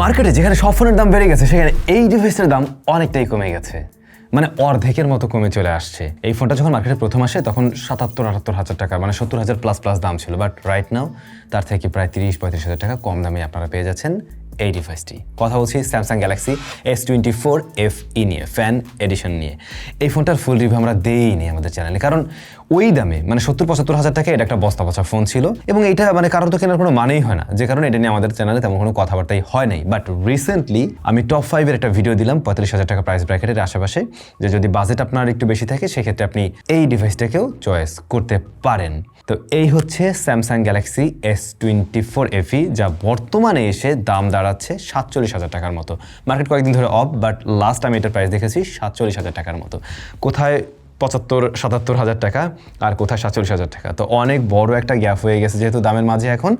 মার্কেটে যেখানে সব ফোনের দাম বেড়ে গেছে, সেখানে এই ডিভাইসের দাম অনেকটাই কমে গেছে। মানে অর্ধেকের মতো কমে চলে আসছে। এই ফোনটা যখন মার্কেটে প্রথম আসে, তখন সাতাত্তর, আটাত্তর হাজার টাকা মানে সত্তর হাজার প্লাস প্লাস দাম ছিল। বাট রাইট নাও তার থেকে প্রায় তিরিশ, পঁয়ত্রিশ হাজার টাকা কম দামে আপনারা পেয়ে যাচ্ছেন। এই ডিভাইসটি। কথা বলছি Samsung Galaxy S twenty four F E নিয়ে ফ্যান এডিশন নিয়ে। এই ফোনটার ফুল রিভিউ আমরা দেইনি আমাদের চ্যানেলে কারণ ওই দামে মানে সত্তর পঁচাত্তর হাজার টাকা এটা একটা বস্তা পচা ফোন ছিল। এবং এটা মানে কারোর তো কেনার কোনো মানেই হয় না। যে কারণে এটা নিয়ে আমাদের চ্যানেলে তেমন কোনো কথাবার্তাই হয় নাই। বাট রিসেন্টলি আমি টপ ফাইভের একটা ভিডিও দিলাম, পঁয়তাল্লিশ হাজার টাকা প্রাইস ব্র্যাকেটের আশেপাশে। যে যদি বাজেট আপনার একটু বেশি থাকে, সেক্ষেত্রে আপনি এই ডিভাইসটাকেও চয়েস করতে পারেন। তো এই হচ্ছে Samsung Galaxy S twenty four FE যা বর্তমানে এসে দাম দাঁড়াচ্ছে সাতচল্লিশ হাজার টাকার মতো। মার্কেট কয়েকদিন ধরে অফ বাট লাস্ট আমি এটার প্রাইস দেখেছি সাতচল্লিশ হাজার টাকার মতো। কোথায় পঁচাত্তর, সাতাত্তর হাজার টাকা আর কোথায় সাতচল্লিশ হাজার টাকা। তো অনেক বড় একটা গ্যাপ হয়ে গেছে যেহেতু দামের মাঝে এখন।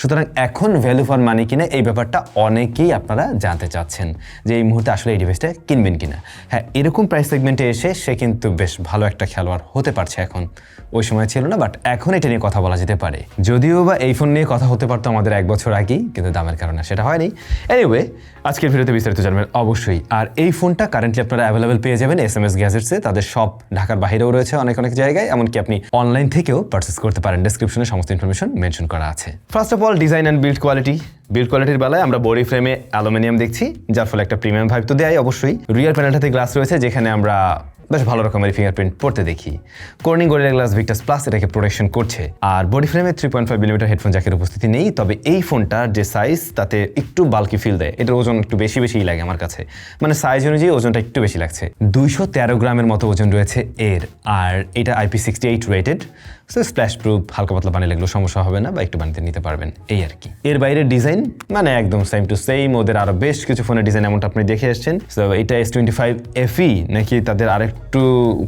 সুতরাং এখন ভ্যালু ফর মানি কিনে এই ব্যাপারটা অনেকেই আপনারা জানতে চাচ্ছেন যে এই মুহূর্তে আসলে এই ডিভাইসটা কিনবেন কিনা। হ্যাঁ এরকম প্রাইস সেগমেন্টে এসে সে কিন্তু বেশ ভালো একটা খেলোয়াড় হতে পারছে এখন। ওই সময় ছিল না বাট এখন এটা নিয়ে কথা বলা যেতে পারে। যদিও বা এই ফোন নিয়ে কথা হতে পারতো আমাদের এক বছর আগেই, কিন্তু দামের কারণে সেটা হয়নি। এনিওয়ে আজকের ভিডিওতে বিস্তারিত জানবেন অবশ্যই। আর এই ফোনটা কারেন্টলি আপনারা অ্যাভেলেবেল পেয়ে যাবেন এস এম এস গ্যাজেটসে তাদের সব ঢাকার বাইরেও রয়েছে অনেক অনেক জায়গায়, এমনকি আপনি অনলাইন থেকেও পারচেস করতে পারেন। ডিসক্রিপশনে সমস্ত ইনফরমেশন মেনশন করা আছে। First of all design and build quality build কোয়ালিটির বেলায় আমরা বডি ফ্রেমে অ্যালুমিনিয়াম দেখছি, যার ফলে একটা প্রিমিয়াম ভাইব তো দেয় অবশ্যই। রিয়ার প্যানেলটাতে গ্লাস রয়েছে, যেখানে আমরা বেশ ভালো রকমের ফিঙ্গারপ্রিন্ট পড়তে দেখি। Corning Gorilla glass Victus plus এটাকে প্রোটেকশন করছে। আর বডি ফ্রেমে three point five millimetre headphone জ্যাকের উপস্থিতি নেই, তবে এই ফোনটার যে সাইজ তাতে একটু বাল্কি ফিল দেয়। এটার ওজন একটু বেশি বেশিই লাগে আমার কাছে। মানে সাইজ অনুযায়ী ওজনটা একটু বেশি লাগছে। দুইশো তেরো গ্রামের মতো ওজন রয়েছে এর। আর এটা IP sixty eight rated so splash proof হালকা পাতলা বানিয়ে লাগলেও সমস্যা হবে না বা একটু বানিয়ে নিতে পারবেন, এই আর কি। এর বাইরে ডিজাইন মানে একদম সেম টু সেম ওদের আরও বেশ কিছু ফোনের ডিজাইন এমনটা আপনি দেখে এসেছেন। সো এটা এস টোয়েন্টি ফাইভ এফই নাকি তাদের আরেকটু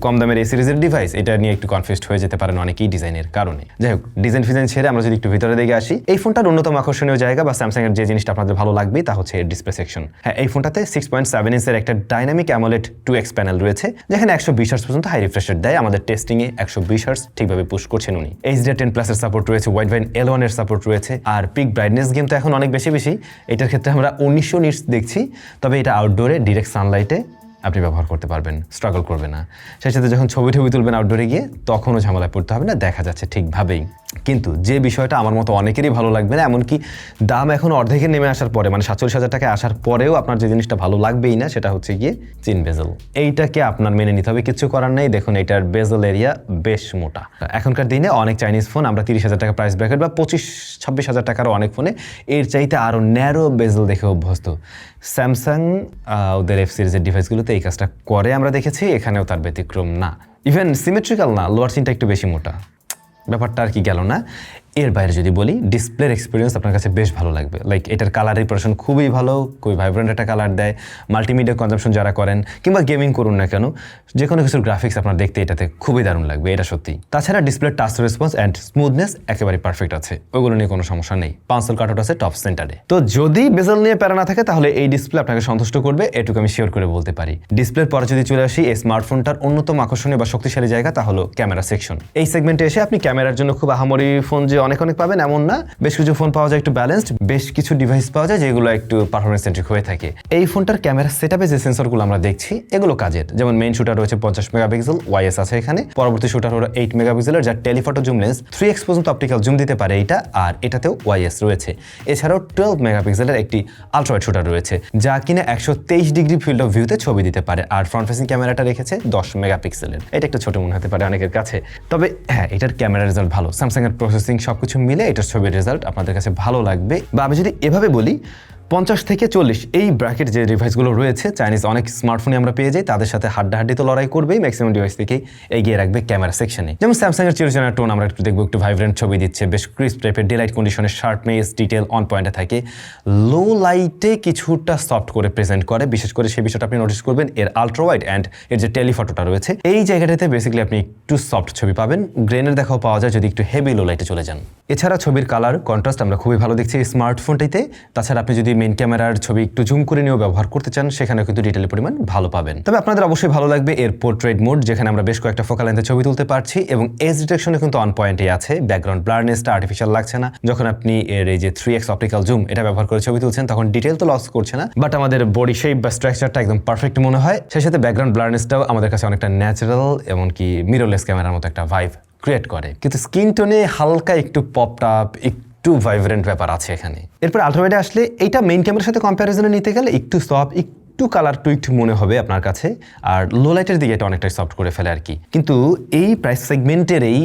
কম দামের এই সিরিজের ডিভাইস এটা নিয়ে একটু কনফিউজড হয়ে যেতে পারেন অনেকেই ডিজাইনের কারণে। যাই হোক ডিজাইন ফিজাইন ছেড়ে আমরা যদি একটু ভিতরে দিকে আসি, এই ফোনটার অন্যতম আকর্ষণীয় জায়গা বা স্যামসাং এর যে জিনিসটা আপনাদের ভালো লাগবে, তা হচ্ছে এর ডিসপ্লে সেকশন হ্যাঁ এই ফোনটাতে সিক্স পয়েন্ট সেভেন ইঞ্চের একটা dynamic AMOLED two X panel রয়েছে, যেখানে একশো বিশ হার্স পর্যন্ত হাই রিফ্রেশার দেয়। আমাদের টেস্টিংয়ে একশো বিশ হার্স ঠিকভাবে পুশ করছেন উনি। এইচ এইচডিআর টেন প্লাসের সাপোর্ট রয়েছে ওয়াইড ভাইন এল ওয়ানের সাপোর্ট রয়েছে, আর পিক ব্রাইটনেস গেম তো এখন অনেক বেশি বেশি। এটার ক্ষেত্রে আমরা উনিশশো নিটস দেখছি, তবে এটা আউটডোরে ডিরেক্ট সানলাইটে আপনি ব্যবহার করতে পারবেন স্ট্রাগল করবে না। সেই সাথে যখন ছবি টবি তুলবেন আউটডোরে গিয়ে, তখনও ঝামেলায় পড়তে হবে না, দেখা যাচ্ছে ঠিকভাবেই কিন্তু যে বিষয়টা আমার মতো অনেকেরই ভালো লাগবে না, এমনকি দাম এখন অর্ধেকে নেমে আসার পরে মানে সাতচল্লিশ হাজার টাকায় আসার পরেও আপনার যে জিনিসটা ভালো লাগবেই না, সেটা হচ্ছে গিয়ে চিন বেজল। এইটাকে আপনার মেনে নিতে হবে কিছু করার নেই। দেখুন, এটার বেজল এরিয়া বেশ মোটা। এখনকার দিনে অনেক চাইনিজ ফোন, আমরা তিরিশ হাজার টাকা প্রাইস ব্র্যাকেট বা পঁচিশ, ছাব্বিশ হাজার টাকারও অনেক ফোনে, এর চাইতে আরও ন্যারো বেজল দেখে অভ্যস্ত। স্যামসাং ওদের এফ সিরিজের ডিভাইসগুলোতে এই কাজটা করে আমরা দেখেছি, এখানেও তার ব্যতিক্রম না। ইভেন সিমেট্রিক্যাল না লোয়ার সিনটা একটু বেশি মোটা। ব্যাপারটা আর কি গেল না। এর বাইরে যদি বলি ডিসপ্লের এক্সপিরিয়েন্স আপনার কাছে বেশ ভালো লাগবে। লাইক এটার কালার রিপারেশন খুবই ভালো, খুবই ভাইব্রেন্ট একটা কালার দেয়। মাল্টিমিডিয়া কনজামশন যারা করেন, কিংবা গেমিং করুন না কেন যে কোনো কিছুর গ্রাফিক্স আপনার দেখতে এটাতে খুবই দারুণ লাগবে, এটা সত্যি। তাছাড়া ডিসপ্লের টাচ রেসপন্স অ্যান্ড স্মুথনেস একেবারে পারফেক্ট আছে। ওইগুলো নিয়ে কোনো সমস্যা নেই। পাঁচল কাটআউট আছে টপ সেন্টারে তো যদি বেজেল নিয়ে প্যারা না থাকে, তাহলে এই ডিসপ্লে আপনাকে সন্তুষ্ট করবে, এটুকু আমি শিওর করে বলতে পারি। ডিসপ্লের পরে যদি চলে আসি, এই স্মার্টফোনটার অন্যতম আকর্ষণীয় বা শক্তিশালী জায়গা, তা হলো ক্যামেরা সেকশন এই সেগমেন্টে এসে আপনি ক্যামেরার জন্য খুব আহামরি ফোন যে অনেক অনেক পাবেন, এমন না। বেশ কিছু ফোন পাওয়া যায় একটু ব্যালেন্সড বেশ কিছু ডিভাইস পাওয়া যায় যেগুলো একটু পারফরমেন্স সেন্ট্রিক হয়ে থাকে। এই ফোনটার ক্যামেরা সেটআপে যে সেন্সরগুলো আমরা দেখছি, এগুলো কাজের। যেমন মেইন শুটার রয়েছে পঞ্চাশ মেগাপিক্সেল ওয়াইএস আছে এখানে। পরবর্তী শুটার হলো এইট মেগাপিক্সেলের যার telephoto zoom lens three X পর্যন্ত অপটিক্যাল জুম দিতে পারে এটা আর এটাতেও ওয়াইএস রয়েছে। এছাড়াও টুয়েলভ মেগাপিক্সেলের একটি আলট্রাওয়াইড শুটার রয়েছে, যা কিনা একশো তেইশ ডিগ্রি ফিল্ড অফ ভিউতে ছবি দিতে পারে, আর ফ্রন্ট ফেসিং ক্যামেরাটা রেখেছে দশ মেগাপিক্সেলের এটা একটা ছোট মনে হতে পারে অনেকের কাছে। তবে হ্যাঁ এটার ক্যামেরা রেজাল্ট ভালো। স্যামসাং এর প্রসেসিং সবকিছু মিলে এটার ছবির রেজাল্ট আপনাদের কাছে ভালো লাগবে। বা আমি যদি এভাবে বলি পঞ্চাশ থেকে চল্লিশ, এই ব্র্যাকেট যে ডিভাইসগুলো রয়েছে চাইনিজ অনেক স্মার্টফোনে আমরা পেয়ে যাই, তাদের সাথে হাড্ডাহাড্ডি তো লড়াই করবেই ম্যাক্সিমাম ডিভাইস থেকেই এগিয়ে রাখবে ক্যামেরা সেকশনে যেমন স্যামসাং এর চিরচেনা টোন আমরা একটু দেখব, একটু ভাইব্রেন্ট ছবি দিচ্ছে, বেশ ক্রিস্প টাইপের ডে লাইট কন্ডিশনে শার্পনেস ডিটেল অন পয়েন্টে থাকে। লো লাইটে কিছুটা সফট করে প্রেজেন্ট করে, বিশেষ করে সেই বিষয়টা আপনি নোটিস করবেন, এর আলট্রা ওয়াইড অ্যান্ড এর যে টেলিফটোটা রয়েছে, এই জায়গাটাতে বেসিক্যালি আপনি একটু সফট ছবি পাবেন। গ্রেনের দেখাও পাওয়া যায় যদি একটু হেভি লো লাইটে চলে যান। এছাড়া ছবির কালার কন্ট্রাস্ট আমরা খুবই ভালো দেখছি স্মার্টফোনটিতে তাছাড়া আপনি যদি মেন ক্যামেরার ছবি একটু জুম করে নিয়েও ব্যবহার করতে চান, সেখানেও কিন্তু ডিটেলের পরিমাণ ভালো পাবেন। তবে আপনাদের অবশ্যই ভালো লাগবে এর পোর্ট্রেট মোড যেখানে আমরা বেশ কয়েকটা ফোকাল লেন্থে ছবি তুলতে পারছি এবং এজ ডিটেকশনে কিন্তু অন পয়েন্টে আছে। ব্যাকগ্রাউন্ড ব্লারনেসটা আর্টিফিশিয়াল লাগছে না। যখন আপনি এর এই যে থ্রি এক্স অপটিক্যাল জুম এটা ব্যবহার করে ছবি তুলছেন, তখন ডিটেল তো লস করছে না। বাট আমাদের বডি শেপ বা স্ট্রাকচারটা একদম পারফেক্ট মনে হয়। সেই সাথে ব্যাকগ্রাউন্ড ব্লারনেসটাও আমাদের কাছে অনেকটা ন্যাচারাল এমনকি মিররলেস ক্যামেরার মতো একটা ভাইভ ক্রিয়েট করে। কিন্তু স্কিন টোনে হালকা একটু পপড আপ একটু ভাইব্রেন্ট ব্যাপার আছে এখানে। এরপর আলট্রাওয়াইডে আসলে এইটা মেইন ক্যামেরার সাথে কম্প্যারিজনে নিতে গেলে একটু সফট একটু কালার টুইট মনে হবে আপনার কাছে। আর লো লাইটের দিকে এটা অনেকটাই সফট করে ফেলে আর কি। কিন্তু এই প্রাইস সেগমেন্টের এই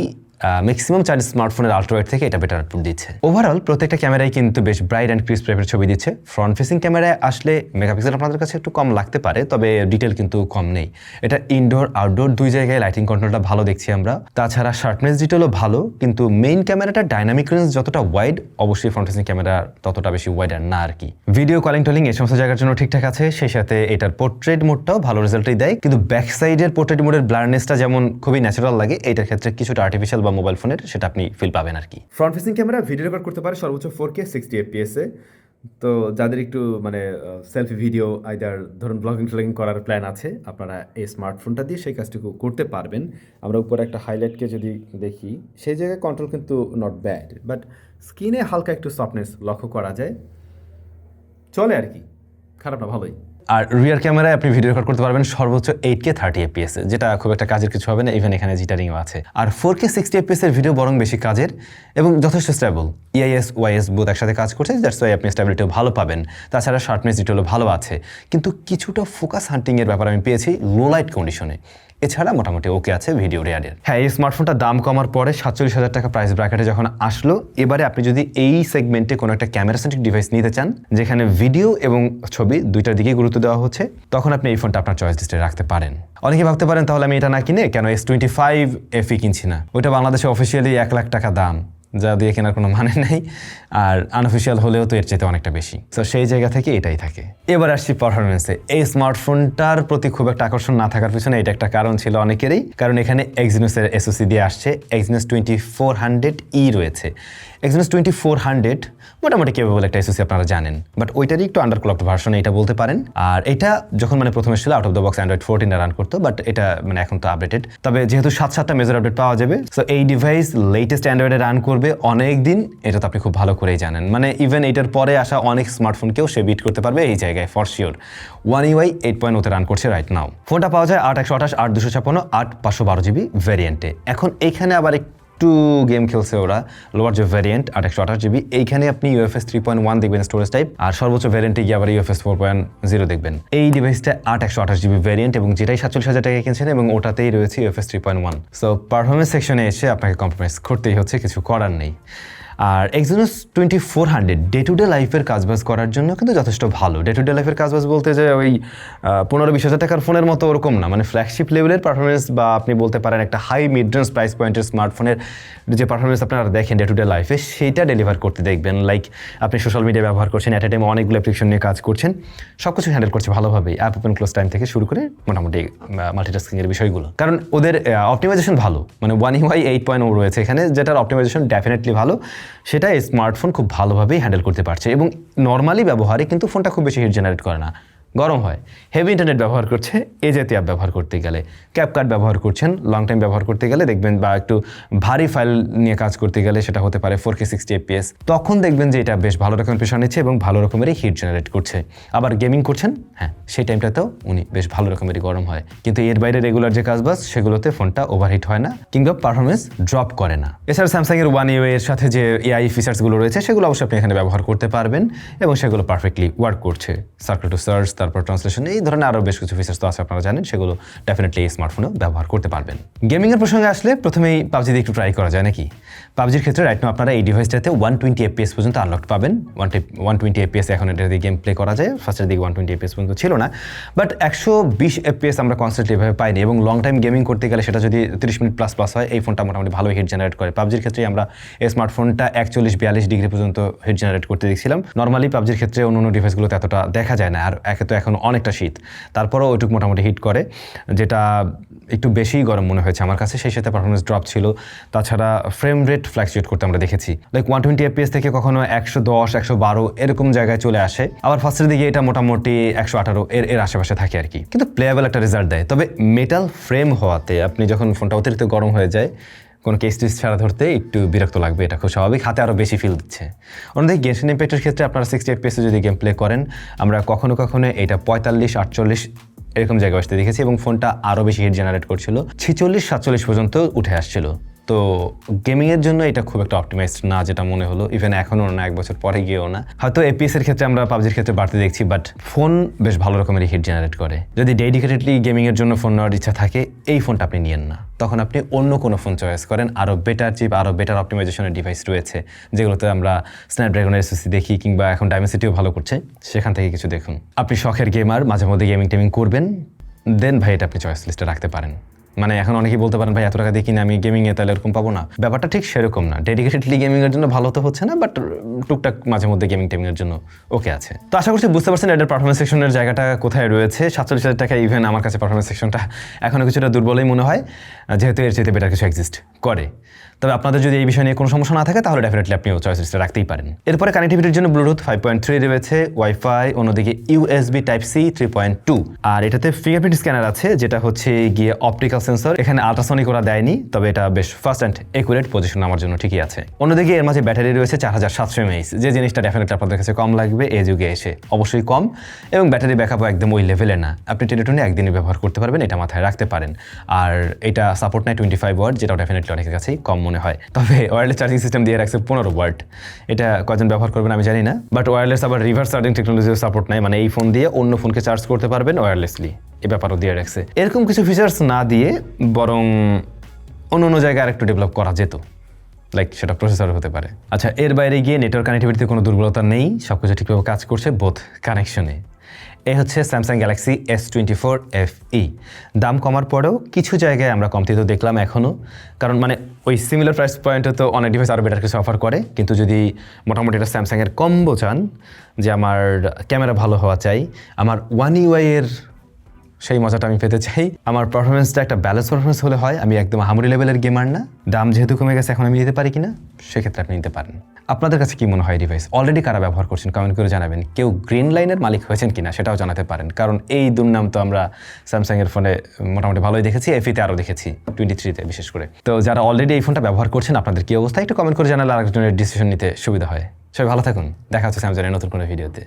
ম্যাক্সিমাম চার্জ স্মার্টফোনের আলট্রাওয়াইড থেকে এটা বেটার আউটপুট দিচ্ছে। ওভারঅল প্রত্যেকটা ক্যামেরাই কিন্তু বেশ ব্রাইট অ্যান্ড ক্রিস্প টাইপের ছবি দিচ্ছে। ফ্রন্ট ফেসিং ক্যামেরায় আসলে মেগাপিক্সেল আপনাদের কাছে একটু কম লাগতে পারে, তবে ডিটেল কিন্তু কম নেই। এটা ইনডোর আউটডোর দুই জায়গায় লাইটিং কন্ট্রোলটা ভালো দেখছি আমরা। তাছাড়া শার্পনেস ডিটেলও ভালো, কিন্তু মেইন ক্যামেরাটা ডাইনামিক রেঞ্জ যতটা ওয়াইড অবশ্যই ফ্রন্ট ফেসিং ক্যামেরা ততটা বেশি ওয়াইড আর না আর কি। ভিডিও কলিং টলিং এই সমস্ত জায়গার জন্য ঠিকঠাক আছে, সেই সাথে এটার পোর্ট্রেট মোডটাও ভালো রেজাল্টই দেয়। কিন্তু ব্যাক সাইডের পোর্ট্রেট মোডের ব্লারনেসটা যেমন খুবই ন্যাচারাল লাগে এটার ক্ষেত্রে কিছুটা আর্টিফিশিয়াল বা মোবাইল ফোনের, সেটা আপনি ফিল পাবেন আর কি। Front facing camera video record করতে পারে সর্বোচ্চ ফোর কে সিক্সটি এফপিএসে তো যাদের একটু মানে সেলফি ভিডিও আইদার ধরুন ব্লগিং ট্লগিং করার প্ল্যান আছে, আপনারা এই স্মার্টফোনটা দিয়ে সেই কাজটুকু করতে পারবেন। আমরা উপরে একটা হাইলাইটকে যদি দেখি, সেই জায়গায় কন্ট্রোল কিন্তু নট ব্যাড বাট স্কিনে হালকা একটু সফটনেস লক্ষ্য করা যায়। চলে আর কি। খারাপ না, ভালোই। আর রিয়ার ক্যামেরায় আপনি ভিডিও রেকর্ড করতে পারবেন সর্বোচ্চ এইট কে থার্টি এপিএস যেটা খুব একটা কাজের কিছু হবে না ইভেন এখানে জিটারিংও আছে। আর ফোর কে সিক্সটি এপিএস এর ভিডিও বরং বেশি কাজের এবং যথেষ্ট স্টেবল ইআইএস ওয়াইএস বুথ একসাথে কাজ করছে দ্যাটস ওয়াই আপনি স্টেবিলিটিও ভালো পাবেন। তাছাড়া শার্পনেস ডিটেলও ভালো আছে। কিন্তু কিছুটা ফোকাস হান্টিংয়ের ব্যাপার আমি পেয়েছি লো লাইট কন্ডিশনে এছাড়া মোটামুটি ওকে আছে ভিডিও রেয়ারের। হ্যাঁ এই স্মার্টফোনটা দাম কমার পরে সাতচল্লিশ হাজার টাকা প্রাইস ব্র্যাকেটে যখন আসলো, এবারে আপনি যদি এই সেগমেন্টে কোনো একটা ক্যামেরা সেন্ট্রিক ডিভাইস নিতে চান, যেখানে ভিডিও এবং ছবি দুইটার দিকেই গুরুত্ব দেওয়া হচ্ছে, তখন আপনি এই ফোনটা আপনার চয়েস লিস্টে রাখতে পারেন। অনেকে ভাবতে পারেন, তাহলে আমি এটা না কিনে, কেন এস টোয়েন্টি ফাইভ এফি কিনছি না? ওইটা বাংলাদেশে অফিসিয়ালি এক লাখ টাকা দাম। যা দিয়ে কেনার কোনো মানে নেই। আর আনঅফিসিয়াল হলেও তো এর চাইতে অনেকটা বেশি। তো সেই জায়গা থেকে এটাই থাকে। এবার আসছি পারফরমেন্সে এই স্মার্টফোনটার প্রতি খুব একটা আকর্ষণ না থাকার পিছনে এটা একটা কারণ ছিল অনেকেরই। কারণ এখানে এক্সিনোসের এসওসি দিয়ে আসছে। Exynos twenty four hundred E রয়েছে। এক্সিনোস টোয়েন্টি ফোর হান্ড্রেড মোটামুটি কেবল একটা এসওসি আপনারা জানেন। বাট ওইটারই একটু আন্ডারক্লকড ভার্সন এটা বলতে পারেন। আর এটা যখন মানে প্রথমে ছিল out of the box Android fourteen run করতো। বাট এটা মানে এখন তো আপডেটেড তবে যেহেতু সাত সাতটা মেজর আপডেট পাওয়া যাবে সো এই ডিভাইস লেটেস্ট অ্যান্ড্রয়েডে রান করবে। অনেক দিন এটা তো আপনি খুব ভালো করেই জানেন। মানে ইভেন এটার পরে আসা অনেক স্মার্টফোনকেও সে বিট করতে পারবে এই জায়গায় for sure One UI eight point ওতে রান করছে রাইট নাও ফোনটা পাওয়া যায় আট একশো আঠাশ, আট দুশো ছাপ্পান্ন, আট পাঁচশো বারো জিবি ভ্যারিয়েন্টে এখন এখানে আবার একটু গেম খেলছে ওরা, লোয়ার যে ভ্যারিয়েন্ট আর একশো আঠাশ জিবি এইখানে আপনি ইউএফএস থ্রি পয়েন্ট ওয়ান দেখবেন স্টোরেজ টাইপ আর সর্বোচ্চ ভ্যারিয়েন্টে গিয়ে আবার ইউএফএস ফোর পয়েন্ট জিরো দেখবেন। এই ডিভাইসটা আট একশো আঠাশ জিবি ভ্যারিয়েন্ট এবং যেটাই সাতচল্লিশ হাজার টাকা কিনছেন এবং ওটাতেই রয়েছে UFS three point one so performance সেকশনে এসে আপনাকে কম্প্রোমাইজ করতেই হচ্ছে, কিছু করার নেই। আর Exynos twenty four hundred day to day লাইফের কাজবাজ করার জন্য কিন্তু যথেষ্ট ভালো। ডে টু ডে লাইফের কাজবাজ বলতে যে ওই পনেরো বিশ হাজার টাকার ফোনের মতো ওরকম না। মানে ফ্ল্যাগশিপ লেভেলের পারফরমেন্স বা আপনি বলতে পারেন একটা হাই মিড রেঞ্জ প্রাইস পয়েন্টের স্মার্টফোনের যে পারফরমেন্স আপনারা দেখেন ডে টু ডে লাইফে সেইটা ডেলিভার করতে দেখবেন। লাইক আপনি সোশ্যাল মিডিয়া ব্যবহার করছেন অ্যাট এ টাইমে অনেকগুলো অ্যাপ্লিকেশন নিয়ে কাজ করছেন সব কিছু হ্যান্ডেল করছে ভালোভাবেই। অ্যাপ ওপেন ক্লোজ টাইম থেকে শুরু করে মোটামুটি মাল্টিটাস্কিংয়ের বিষয়গুলো। কারণ ওদের অপটিমাইজেশন ভালো। মানে One UI eight point o রয়েছে এখানে, যেটার অপটিমাইজেশন ডেফিনেটলি ভালো। সেটা স্মার্টফোন খুব ভালোভাবেই হ্যান্ডেল করতে পারছে এবং নর্মালি ব্যবহারে কিন্তু ফোনটা খুব বেশি হিট জেনারেট করে না। গরম হয়। হেভি ইন্টারনেট ব্যবহার করছে এ জাতীয় অ্যাপ ব্যবহার করতে গেলে। ক্যাপকার্ট ব্যবহার করছেন লং টাইম ব্যবহার করতে গেলে দেখবেন বা একটু ভারী ফাইল নিয়ে কাজ করতে গেলে সেটা হতে পারে ফোর কে সিক্সটি এপিএস তখন দেখবেন যে এটা বেশ ভালো রকমের প্রেশার নিচ্ছে এবং ভালো রকমেরই হিট জেনারেট করছে। আবার গেমিং করছেন? হ্যাঁ সেই টাইমটাতেও উনি বেশ ভালো রকমেরই গরম হয়। কিন্তু এর বাইরে রেগুলার যে কাজবাজ সেগুলোতে ফোনটা ওভারহিট হয় না, কিংবা পারফরমেন্স ড্রপ করে না। এছাড়া স্যামসাং এর ওয়ান ইউ এর সাথে যে এআই ফিচার্সগুলো রয়েছে, সেগুলো অবশ্যই আপনি এখানে ব্যবহার করতে পারবেন এবং সেগুলো পারফেক্টলি ওয়ার্ক করছে। সার্কেল টু সার্চ তারপর ট্রান্সলেশন এই ধরনের আরও বেশ কিছু ফিচার্স তো আছে আপনারা জানেন, সেগুলো ডেফিনেটলি এই স্মার্টফোনেও ব্যবহার করতে পারবেন। গেমিংয়ের প্রসঙ্গে আসলে প্রথমেই পাবজি দিয়ে একটু ট্রাই করা যায় নাকি? পাবজির ক্ষেত্রে রাইট নাও আপনারা এই ডিভাইসটাতে ওয়ান টোয়েন্টি এপিএস পর্যন্ত আনলক পাবেন। ওয়ান ওয়ান টোয়েন্টি এপিএস এখন এটা দিয়ে গেম প্লে করা যায় ফার্স্টের দিকে ওয়ান টোয়েন্টি এপিএস পর্যন্ত ছিল না। বাট একশো বিশ এপিএস আমরা কনস্ট্যান্টলি এভাবে পাইনি এবং লং টাইম গেমিং করতে গেলে সেটা যদি তিরিশ মিনিট প্লাস প্লাস হয়, এই ফোনটা মোটামুটি ভালো হিট জেনারেট করে। পাবজির ক্ষেত্রে আমরা এই স্মার্টফোনটা একচল্লিশ, বিয়াল্লিশ ডিগ্রি পর্যন্ত হিট জেনারেট করতে দেখছিলাম। নর্মালি পাবজির ক্ষেত্রে অন্য অন্য ডিভাইসগুলোতে এতটা দেখা যায় না, আর একে তো এখন অনেকটা শীত। তারপরেও ওইটুকু মোটামুটি হিট করে, যেটা একটু বেশিই গরম মনে হয়েছে আমার কাছে। সেই সাথে পারফরমেন্স ড্রপ ছিল। তাছাড়া ফ্রেম রেট ফ্ল্যাকচুয়েট করতে আমরা দেখেছি। লাইক ওয়ান টোয়েন্টি এফপিএস থেকে কখনো একশো দশ, একশো বারো এরকম জায়গায় চলে আসে। আবার ফার্স্টের দিকে এটা মোটামুটি একশো আঠারো এর এর আশেপাশে থাকে আর কি। কিন্তু প্লেয়াবল একটা রেজাল্ট দেয়। তবে মেটাল ফ্রেম হওয়াতে আপনি যখন ফোনটা অতিরিক্ত গরম হয়ে যায় কোনো কেস টেস ছাড়া ধরতে একটু বিরক্ত লাগবে, এটা খুব স্বাভাবিক। হাতে আরও বেশি ফিল দিচ্ছে। অন্যদিকে গেমসিন ইম্প্যাক্টের ক্ষেত্রে আপনারা সিক্সটি এফপিএসে যদি গেম প্লে করেন, আমরা কখনো কখনো এটা পঁয়তাল্লিশ, আটচল্লিশ এরকম জায়গায় আসতে দেখেছি এবং ফোনটা আরও বেশি হিট জেনারেট করছিল। ছিচল্লিশ, সাতচল্লিশ পর্যন্ত উঠে আসছিল। তো গেমিংয়ের জন্য এটা খুব একটা অপটিমাইজড না যেটা মনে হলো। ইভেন এখনও না, এক বছর পরে গিয়েও না। হয়তো এপিএস এর ক্ষেত্রে আমরা পাবজির ক্ষেত্রে বাড়তে দেখছি বাট ফোন বেশ ভালো রকমের হিট জেনারেট করে। যদি ডেডিকেটেডলি গেমিংয়ের জন্য ফোন নেওয়ার ইচ্ছা থাকে, এই ফোনটা আপনি নিয়েন না। তখন আপনি অন্য কোনো ফোন চয়েস করেন। আরও বেটার চিপ আরও বেটার অপটিমাইজেশনের ডিভাইস রয়েছে, যেগুলোতে আমরা স্ন্যাপড্রাগনের এসএসসি দেখি কিংবা এখন ডাইমেন্সিটিও ভালো করছে। সেখান থেকে কিছু দেখুন। আপনি শখের গেমার মাঝে মধ্যে গেমিং টেমিং করবেন দেন ভাই এটা আপনি চয়েস লিস্টে রাখতে পারেন। মানে এখন অনেকেই বলতে পারেন, ভাই, এত টাকা দেখিনি কিনে আমি গেমিংয়ে তাহলে এরকম পাবো না। ব্যাপারটা ঠিক সেরকম না। ডেডিকেটেডলি গেমিংয়ের জন্য ভালো তো হচ্ছে না বাট টুকটাক মাঝে মধ্যে গেমিং টেমিংয়ের জন্য ওকে আছে। তো আশা করছি বুঝতে পারছেন এটার পারফরমেন্স সেকশনের জায়গাটা কোথায় রয়েছে। সাতচল্লিশ হাজার টাকা ইভেন আমার কাছে পারফরমেন্স সেকশনটা এখনও কিছুটা দুর্বলই মনে হয়, যেহেতু এর চাইতে বেটার কিছু এক্সিস্ট করে। তবে আপনাদের যদি এই বিষয় নিয়ে কোনো সমস্যা না থাকে, তাহলে ডেফিনেটলি আপনি চয়েস লিস্টে রাখতেই পারেন। এরপরে কানেক্টিভিটির জন্য ব্লুটুথ ফাইভ পয়েন্ট থ্রি রয়েছে ওয়াইফাই অন্যদিকে USB type C three point two আর এটাতে ফিঙ্গারপ্রিন্ট স্ক্যানার আছে, যেটা হচ্ছে গিয়ে অপটিক্যাল সেন্সর এখানে আলট্রাসনিক ওরা দেয়নি, তবে এটা বেশ ফার্স্ট অ্যান্ড একুরেট পজিশন আমার জন্য ঠিকই আছে। অন্যদিকে এর মাঝে ব্যাটারি রয়েছে চার হাজার সাতশো এমএইচ যে জিনিসটা ডেফিনেটলি আপনাদের কাছে কম লাগবে এই যুগে এসে। অবশ্যই কম, এবং ব্যাটারি ব্যাকআপও একদম ওই লেভেলে না। আপনি টেলিটনে একদিনই ব্যবহার করতে পারবেন, এটা মাথায় রাখতে পারেন। আর এটা সাপোর্ট নেয় টোয়েন্টি ফাইভ ওয়ার্ড যেটা ডেফিনেটলি অনেকের কাছেই কম মনে হয়। তবে ওয়ারলেস চার্জিং সিস্টেম দিয়ে রাখছে পনেরো ওয়ার্ড এটা কজন ব্যবহার করবেন আমি জানি না বাট ওয়্যারলেস আবার রিভার্স চার্জিং টেকনোলজির সাপোর্ট নেয় মানে এই ফোন দিয়ে অন্য ফোনকে চার্জ করতে পারবেন ওয়্যারলেসলি এই ব্যাপারও দিয়ে রাখছে। এরকম কিছু ফিচার্স না দিয়ে বরং অন্য অন্য জায়গায় আরেকটু ডেভেলপ করা যেত। লাইক সেটা প্রসেসর হতে পারে। আচ্ছা এর বাইরে গিয়ে নেটওয়ার্ক কানেক্টিভিটিতে কোনো দুর্বলতা নেই। সব কিছু ঠিকভাবে কাজ করছে বোথ কানেকশনে এই হচ্ছে Samsung Galaxy S twenty four F E দাম কমার পরেও কিছু জায়গায় আমরা কমতি তো দেখলাম এখনও কারণ মানে ওই সিমিলার প্রাইস পয়েন্টে তো অনেক ডিভাইস আরও বেটার কিছু অফার করে। কিন্তু যদি মোটামুটি এটা স্যামসাংয়ের কম্বো চান, যে আমার ক্যামেরা ভালো হওয়া চাই, আমার ওয়ান ইউআই এর সেই মজাটা আমি পেতে চাই। আমার পারফরমেন্সটা একটা ব্যালেন্স পারফরমেন্স হলে হয়, আমি একদম হামুরি লেভেলের গেমার না। দাম যেহেতু কমে গেছে, এখন আমি নিতে পারি কিনা, সেক্ষেত্রে আপনি নিতে পারেন। আপনাদের কাছে কি মনে হয় ডিভাইস অলরেডি কারা ব্যবহার করছেন? কমেন্ট করে জানাবেন। কেউ গ্রিন লাইনের মালিক হয়েছেন কিনা সেটাও জানাতে পারেন। কারণ এই দুর্নাম তো আমরা স্যামসাংয়ের ফোনে মোটামুটি ভালোই দেখেছি এফিতে আরও দেখেছি টোয়েন্টি থ্রিতে বিশেষ করে। তো যারা অলরেডি এই ফোনটা ব্যবহার করছেন, আপনাদের কি অবস্থা? একটু কমেন্ট করে জানালে আরেকজনের ডিসিশন নিতে সুবিধা হয়। সবাই ভালো থাকুন। দেখা হচ্ছে স্যামসাংয়ের নতুন কোনো ভিডিওতে